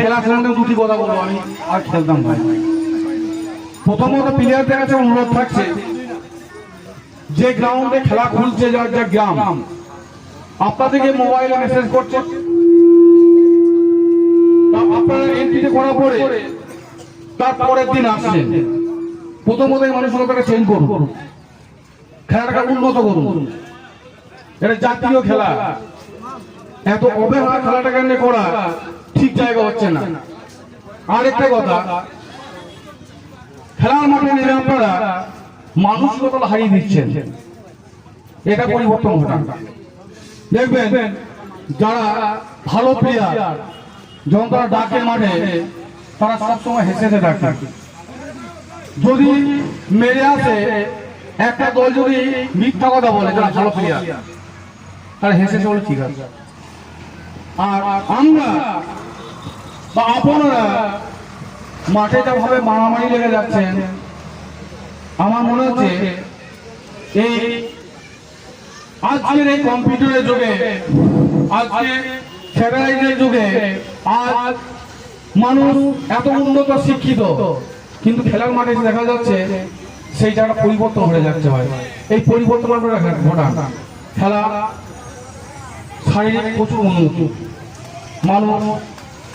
খেলা সম্বন্ধে দুটি কথা বলব আমি, আর খেলতাম না। প্রথমত প্লেয়ারদের কাছে অনুরোধ থাকছে, যে গ্রাউন্ডে খেলা খুলছে, যার যে গ্রাম, আপনাদেরকে মোবাইলে মেসেজ করছে। আপনারা এন্ট্রিতে করার পরে, তার পরের দিন আসছেন প্রথমত এই মানুষগুলোকে চেঞ্জ করুন। খেলাটাকে উন্নত করুন। এটা জাতীয় খেলা। এত অবহেলা খেলাটাকে নিয়ে করা। জায়গা হচ্ছে না। আরেকটা কথা, খেলার মাঠে নেমে আপনারা মানসিকতা হারিয়ে দিচ্ছেন। এটা পরিবর্তন ঘটান। দেখবেন, যারা ভালো প্লেয়ার যখন তারা ডাকে মাঠে, তারা সবসময় হেসে ডাকে যদি মেরে আসে, একটা দল যদি মিথ্যা কথা বলে, যারা ভালো প্লেয়ার তাহলে হেসে হেসে বলে ঠিক আছে। আর আমরা বা আপনারা মাঠে যেভাবে মারামারি লেগে যাচ্ছেন, আমার মনে হচ্ছে এই আজকের এই কম্পিউটারের যুগে, আজকে স্যাটেলাইটের যুগে আজ মানুষ এত উন্নত শিক্ষিত, কিন্তু খেলার মাঠে দেখা যাচ্ছে সেই জায়গা পরিবর্তন হয়ে যাচ্ছে ভাই। এই পরিবর্তন ঘটান খেলা শারীরিক প্রচুর উন্নতি। মানুষ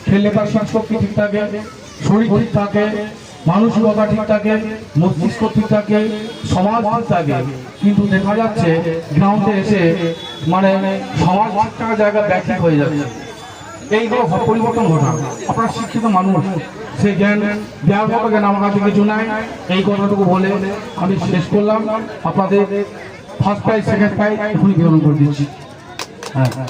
খেললে তার স্বাস্থ্য ঠিক থাকে, শরীর ঠিক থাকে মানসিকতা ঠিক থাকে, মস্তিষ্ক ঠিক থাকে, সমাজ ঠিক থাকে। কিন্তু দেখা যাচ্ছে গ্রাউন্ডে এসে মানে সমাজ থাকার জায়গা ব্যাখ্যা হয়ে যাচ্ছে। এইগুলো পরিবর্তন ঘটান। আপনার শিক্ষিত মানুষ, সেই জ্ঞান দেওয়ার মতো জ্ঞান আমার কাছে কিছু নাই। এই কথাটুকু বলে আমি শেষ করলাম। আপনাদের ফার্স্ট প্রাইজ সেকেন্ড প্রাইজ এখনই বিতরণ করে দিচ্ছি। হ্যাঁ হ্যাঁ।